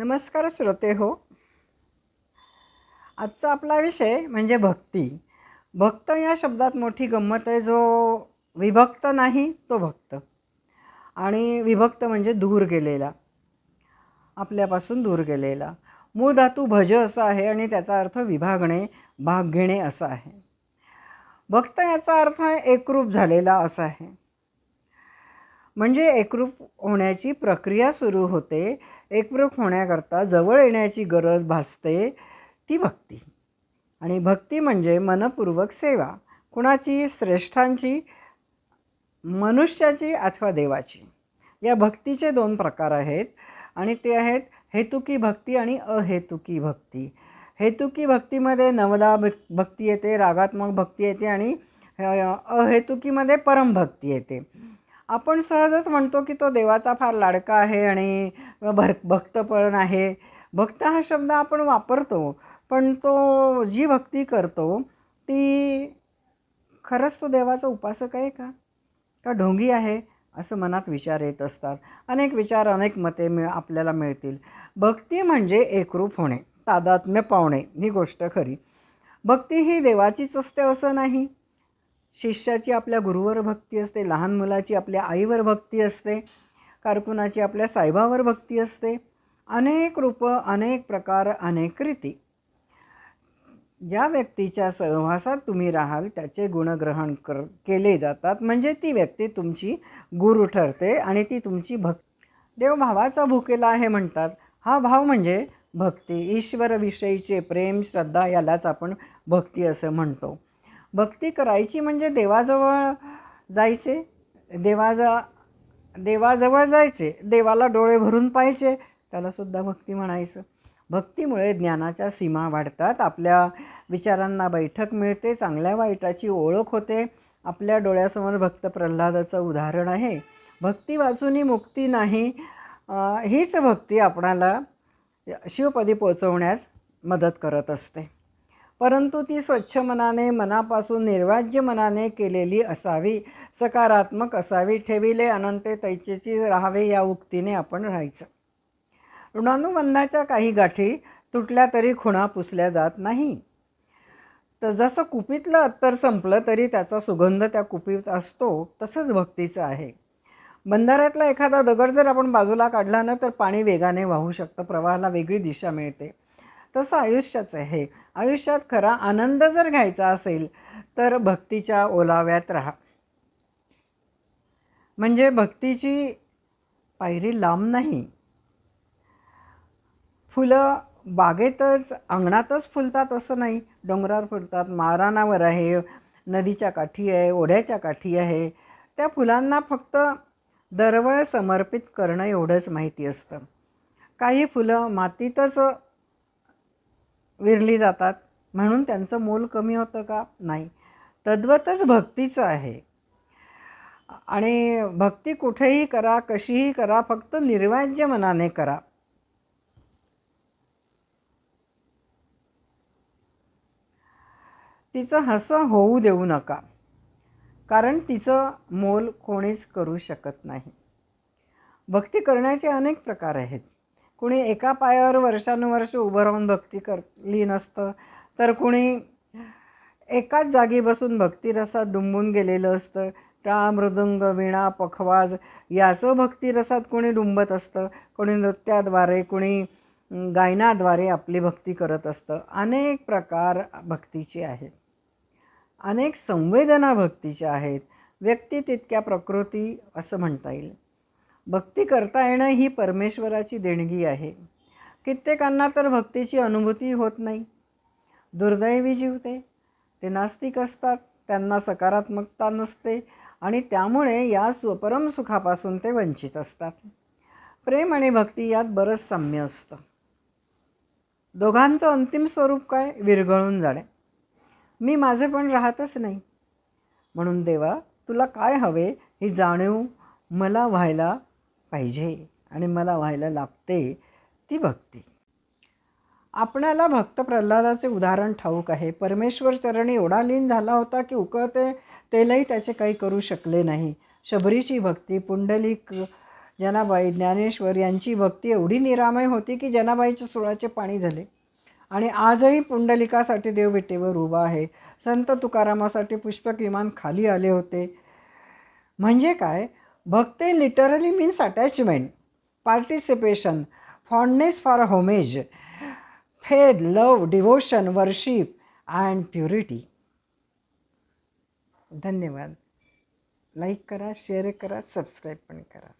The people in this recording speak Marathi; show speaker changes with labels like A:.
A: नमस्कार श्रोते हो. आजचा आपला विषय म्हणजे भक्ती. भक्त या शब्दात मोठी गंमत आहे जो विभक्त नाही तो भक्त. आणि विभक्त म्हणजे दूर गेलेला. आपल्यापासून दूर गेलेला. मूळ धातू भज असा आहे आणि त्याचा अर्थ विभागणे भाग घेणे असा आहे. भक्त याचा अर्थ एकरूप झालेला असा आहे. म्हणजे एकरूप होण्याची प्रक्रिया सुरू होते एकरूप होण्याकरता जवळ येण्याची गरज भासते ती भक्ती. आणि भक्ती म्हणजे मनपूर्वक सेवा. कुणाची? श्रेष्ठांची मनुष्याची अथवा देवाची. या भक्तीचे दोन प्रकार आहेत. आणि ते आहेत हेतुकी भक्ती आणि अहेतुकी भक्ती. हेतुकी भक्तीमध्ये नवला भक्ती येते रागात्मक भक्ती येते आणि अहेतुकीमध्ये परमभक्ती येते. आपण सहजच म्हणतो की तो देवाचा फार लाडका आहे आणि भर भक्त पण आहे. भक्त हा शब्द आपण वापरतो पण तो जी भक्ती करतो ती खरंच तो देवाचा उपासक आहे का? का ढोंगी आहे? असं मनात विचार येत असतात. अनेक विचार अनेक मते मिळ आपल्याला मिळतील. भक्ती म्हणजे एकरूप होणे तादात्म्य पावणे ही गोष्ट खरी. भक्ती ही देवाचीच असते असं नाही. शिष्याची आपल्या गुरुवर भक्ती असते लहान मुलाची आपल्या आईवर भक्ती असते कारकुनाची आपल्या साहेबावर भक्ती असते. अनेक रूपं अनेक प्रकार अनेक रीती. ज्या व्यक्तीच्या सहवासात तुम्ही राहाल त्याचे गुणग्रहण कर केले जातात. म्हणजे ती व्यक्ती तुमची गुरु ठरते आणि ती तुमची भक् देव भावाचा भुकेला आहे म्हणतात. हा भाव म्हणजे भक्ती. ईश्वरविषयीचे प्रेम श्रद्धा यालाच आपण भक्ती असं म्हणतो. भक्ती करायची म्हणजे देवाजवळ जायचे देवाजा देवाजवळ जायचे देवाला डोळे भरून पाहिजे त्यालासुद्धा भक्ती म्हणायचं. भक्तीमुळे ज्ञानाच्या सीमा वाढतात आपल्या विचारांना बैठक मिळते चांगल्या वाईटाची ओळख होते. आपल्या डोळ्यासमोर भक्त प्रल्हादाचं उदाहरण आहे. भक्ती वाचूनही मुक्ती नाही हीच भक्ती आपणाला शिवपदी पोचवण्यास मदत करत असते. परंतु ती स्वच्छ मनाने मनापासून निर्वाज्य मनाने केलेली असावी सकारात्मक असावी ठेविले अनंते तैचेची राहावे या उक्तीने आपण राहायचं. ऋणानुबंधाच्या काही गाठी तुटल्या तरी खुणा पुसल्या जात नाही. तर जसं कुपीतलं अत्तर संपलं तरी त्याचा सुगंध त्या कुपीत असतो तसंच भक्तीचं आहे. बंधाऱ्यातला एखादा दगड जर आपण बाजूला काढला ना तर पाणी वेगाने वाहू शकतं प्रवाहाला वेगळी दिशा मिळते. तसं आयुष्याचं आहे. आयुष्यात खरा आनंद जर घ्यायचा असेल तर भक्तीच्या ओलाव्यात राहा. म्हणजे भक्तीची पायरी लांब नाही. फुलं बागेतच अंगणातच फुलतात असं नाही. डोंगरावर फुलतात मारानावर आहे नदीच्या काठी आहे ओढ्याच्या काठी आहे. त्या फुलांना फक्त दरवळ समर्पित करणं एवढंच माहिती असतं. काही फुलं मातीतच विरली जातात. म्हणून त्यांचं मोल कमी होतं का? नाही. तद्वतच भक्तीचं आहे. आणि भक्ती कुठेही करा कशीही करा फक्त निर्वाज्य मनाने करा. तिचं हसं होऊ देऊ नका. कारण तिचं मोल कोणीच करू शकत नाही. भक्ती करण्याचे अनेक प्रकार आहेत. कुणी एका पायावर वर्षानुवर्ष उभं राहून भक्ती करली नसतं तर कुणी एकाच जागी बसून भक्तिरसात डुंबून गेलेलं असतं. टाळ मृदुंग विणा पखवाज याचं भक्तिरसात कोणी डुंबत असतं. कोणी नृत्याद्वारे कोणी गायनाद्वारे आपली भक्ती करत असतं. अनेक प्रकार भक्तीचे आहेत. अनेक संवेदना भक्तीच्या आहेत. व्यक्ती तितक्या प्रकृती असं म्हणता येईल. भक्ती करता येणं ही परमेश्वराची देणगी आहे. कित्येकांना तर भक्तीची अनुभूती होत नाही. दुर्दैवी जीवते. ते नास्तिक असतात. त्यांना सकारात्मकता नसते आणि त्यामुळे या स्वपरम सुखापासून ते वंचित असतात. प्रेम आणि भक्ती यात बरंच साम्य असतं. दोघांचं अंतिम स्वरूप काय? विरघळून जाणे. मी माझे पण राहतच नाही. म्हणून देवा तुला काय हवे ही जाणीव मला व्हायला पाहिजे आणि मला व्हायला लागते ती भक्ती. आपणाला भक्त प्रल्हादाचे उदाहरण ठाऊक आहे. परमेश्वर चरणी एवढा लीन झाला होता की उकळते तेलही त्याचे काही करू शकले नाही. शबरीची भक्ती पुंडलिक जनाबाई ज्ञानेश्वर यांची भक्ती एवढी निरामय होती की जनाबाईच्या सुळाचे पाणी झाले. आणि आजही पुंडलिकासाठी देवविटेवर उभा आहे. संत तुकारामासाठी पुष्पक विमान खाली आले होते. म्हणजे काय? Bhakti literally means attachment participation fondness for homage faith love devotion worship and purity धन्यवाद. लाईक करा शेअर करा सबस्क्राईब पण करा.